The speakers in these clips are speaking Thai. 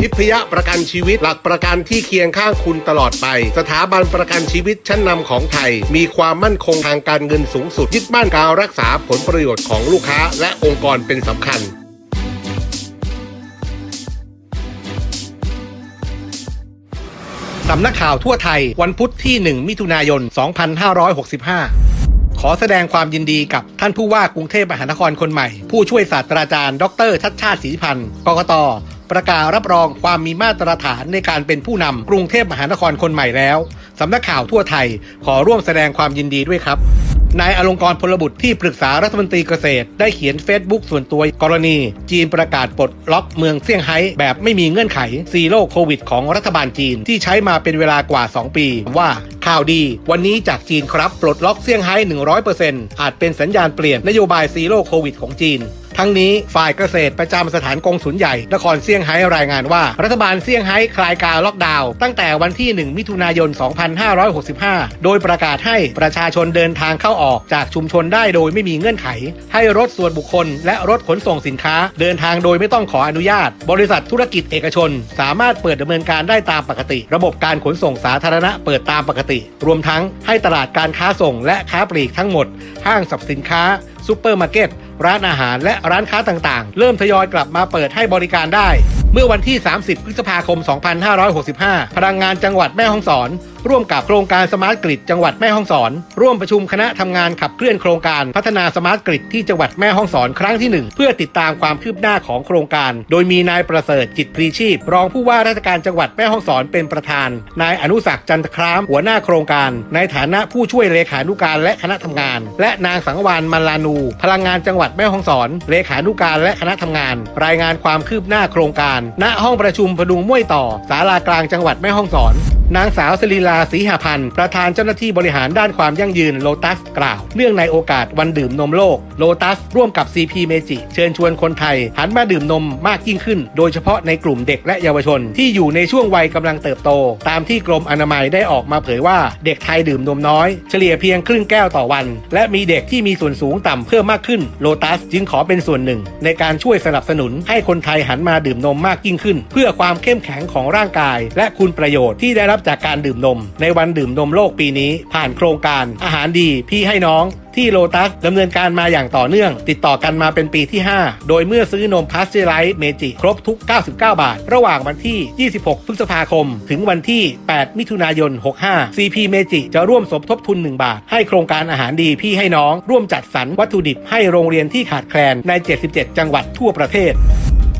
ทิพยประกันชีวิตหลักประกันที่เคียงข้างคุณตลอดไป สถาบันประกันชีวิตชั้นนำของไทย มีความมั่นคงทางการเงินสูงสุดยึดมั่นการรักษาผลประโยชน์ของลูกค้า และองค์กรเป็นสำคัญสำนักข่าวทั่วไทย วันพุธที่ 1 มิถุนายน 2565 ขอแสดงความยินดีกับท่านผู้ว่ากรุงเทพมหานครคนใหม่ ผู้ช่วยศาสตราจารย์ ดร ชัดชาติศรีพันธ์ กกต ประกาศรับรองความมีมาตรฐานในการเป็นผู้นำกรุงเทพมหานครคนใหม่แล้วสำนักข่าวทั่วไทยขอร่วมแสดงความยินดีด้วยครับนายอลงกรณ์พลบุตรที่ปรึกษารัฐมนตรีเกษตร ได้เขียนเฟซบุ๊กส่วนตัวกรณี จีนประกาศปลดล็อกเมืองเซี่ยงไฮ้แบบไม่มีเงื่อนไขซีโร่โควิดของรัฐบาลจีนที่ใช้มาเป็นเวลากว่า 2 ปี ว่าข่าวดี วันนี้จากจีนครับ ปลดล็อกเซี่ยงไฮ้100%อาจเป็นสัญญาณเปลี่ยนนโยบายซีโร่โควิดของจีน ทั้งนี้ฝ่ายเกษตรประจำสถานกงสุลใหญ่นครเซี่ยงไฮ้รายงานว่า รัฐบาลเซี่ยงไฮ้คลายการล็อกดาวน์ตั้งแต่วันที่ 1 มิถุนายน 2565 โดยประกาศให้ประชาชนเดินทางเข้าออกจากชุมชนได้โดยไม่มีเงื่อนไข ให้รถส่วนบุคคล และรถขนส่งสินค้า เดินทางโดยไม่ต้องขออนุญาต บริษัทธุรกิจเอกชน สามารถเปิดดำเนินการได้ตามปกติ ระบบการขนส่งสาธารณะเปิดตามปกติ รวมทั้งให้ตลาดการค้าส่งและค้าปลีกทั้งหมด ห้างสรรพสินค้า ซูเปอร์มาร์เก็ต ร้านอาหารและร้านค้าต่างๆ เริ่มทยอยกลับมาเปิดให้บริการได้ เมื่อวันที่ 30 พฤษภาคม 2565 พลังงานจังหวัดแม่ฮ่องสอนร่วมกับโครงการสมาร์ทกริดจังหวัดแม่ฮ่องสอน ร่วมประชุมคณะทำงานขับเคลื่อนโครงการพัฒนาสมาร์ทกริดที่จังหวัดแม่ฮ่องสอนครั้งที่ 1 เพื่อติดตามความคืบหน้าของโครงการ โดยมีนายประเสริฐจิตพรีชีพ รองผู้ว่าราชการจังหวัดแม่ฮ่องสอนเป็นประธาน นายอนุศักจันทครามหัวหน้าโครงการ ในฐานะผู้ช่วยเลขานุการและคณะทำงาน และนางสังวานมาลานู พลังงานจังหวัดแม่ฮ่องสอนเลขานุการและคณะทำงาน รายงานความคืบหน้าโครงการ ณห้องประชุมพดุงม่วยต่อศาลากลางจังหวัดแม่ฮ่องสอน นางสาวสลีลาศรีหพันธ์ประธานเจ้าหน้าที่บริหารด้านความยั่งยืนโลตัสกล่าวเนื่องในโอกาสวันดื่มนมโลกโลตัสร่วมกับ CP เมจิเชิญชวนคนไทย หันมาดื่มนมมากยิ่งขึ้น โดยเฉพาะในกลุ่มเด็กและเยาวชน ที่อยู่ในช่วงวัยกำลังเติบโต ตามที่กรมอนามัยได้ออกมาเผยว่าเด็กไทยดื่มนมน้อย เฉลี่ยเพียงครึ่งแก้วต่อวัน และมีเด็กที่มีส่วนสูงต่ำเพิ่มมากขึ้นโลตัสจึงขอเป็นส่วนหนึ่ง ในการช่วยสนับสนุนให้คนไทยหันมาดื่มนมมากยิ่งขึ้น เพื่อความเข้มแข็งของร่างกาย และคุณประโยชน์ที่ได้รับจากการดื่มนม ในวันดื่มนมโลกปีนี้ ผ่านโครงการอาหารดีพี่ให้น้องที่โลตัสดำเนินการมาอย่างต่อเนื่อง ติดต่อกันมาเป็นปีที่ 5 โดยเมื่อซื้อนมพาสเจอร์ไลท์เมจิครบทุก 99 บาท ระหว่างวันที่ 26 พฤษภาคม ถึงวันที่ 8 มิถุนายน 65 CP เมจิจะร่วมสมทบทุน 1 บาท ให้โครงการอาหารดีพี่ให้น้อง ร่วมจัดสรรวัตถุดิบให้โรงเรียนที่ขาดแคลนใน 77 จังหวัดทั่วประเทศ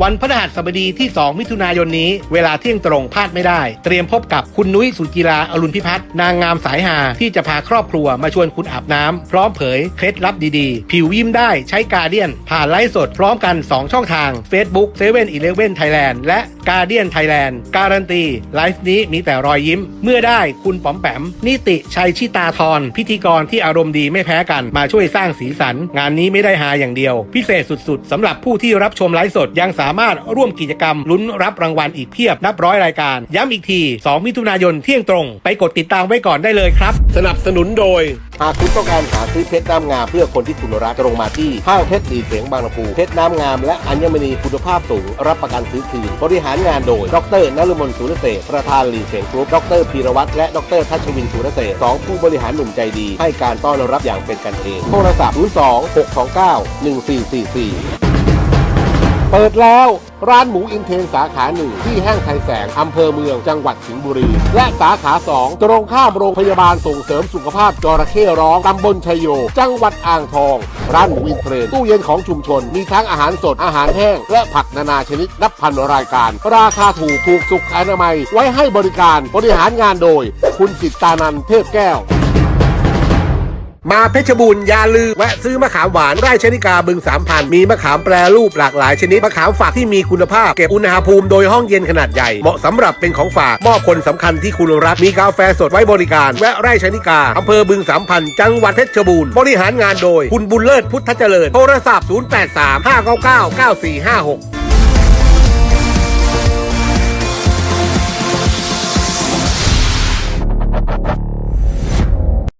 วันพฤหัสบดีที่ 2 มิถุนายนนี้ เวลาเที่ยงตรงพลาดไม่ได้ เตรียมพบกับคุณนุ้ยสุจิราอรุณพิพัฒน์นางงามสายหาที่จะพาครอบครัวมาชวนคุณอาบน้ำพร้อมเผยเคล็ดลับดีๆ ผิวยิ้มได้ใช้กาเดียน ผ่านไลฟ์สดพร้อมกัน 2 ช่องทาง Facebook 7 e เ e ่ e อ Thailand และกาเดียนไทยแลนด์การันตีไลฟ์นี้มีแต่รอยยิ้ม เมื่อได้คุณป๋อมแปม นิติชัยชิตาธรพิธีกรที่อารมณ์ดีไม่แพ้กันมาช่วยสร้างสีสัน งานนี้ไม่ได้หาอย่างเดียว พิเศษสุดๆสำหรับผู้ที่รับชมไลฟ์สดยังสามารถร่วมกิจกรรมลุ้นรับรางวัลอีกเพียบนับร้อยรายการ ย้ำอีกที 2 มิถุนายนเที่ยงตรง ไปกดติดตามไว้ก่อนได้เลยครับ สนับสนุนโดย หากคุณต้องการหาซื้อเพชรน้ำงามเพื่อคนที่คุณรักตรงมาที่ห้างเพชรดีเสียงบางลำพูเพชรน้ำงามและอัญมณีคุณภาพสูง รับประกันซื้อคืนบริหารงานโดย ดรนฤมลสุรเสษประธานหลีเสียงกรุ๊ปดรพีรวัตรและดรทัชวินสุรเสษสองผู้บริหารหนุ่มใจดี ให้การต้อนรับอย่างเป็นกันเองโทรศัพท์02 629 1444 เปิดแล้วร้านหมูอินเทนสาขาหนึ่งที่ห้างไทยแสง อำเภอเมืองจังหวัดสิงห์บุรี และสาขาสองตรงข้ามโรงพยาบาลส่งเสริมสุขภาพจระเข้ร้อง ตำบลชยโย จังหวัดอ่างทอง ร้านหมูอินเทนตู้เย็นของชุมชน มีทั้งอาหารสดอาหารแห้ง และผักนานาชนิดนับพันรายการ ราคาถูกถูกสุขอนามัย ไว้ให้บริการบริหารงานโดย คุณจิตตานันเทพแก้ว มาเพชรบูรณ์อย่าลืมแวะซื้อมะขามหวานไร่ชนิกาบึงสามพันมีมะขามแปรรูปหลากหลายชนิดมะขามฝากที่มีคุณภาพ เก็บอุณหภูมิโดยห้องเย็นขนาดใหญ่ เหมาะสำหรับเป็นของฝากมอบคนสำคัญที่คุณรักมีกาแฟสดไว้บริการ แวะไร่ชนิกาอำเภอบึงสามพันจังหวัดเพชรบูรณ์บริหารงานโดย คุณบุญเลิศพุทธเจริญโทรศัพท์ 083 599 9456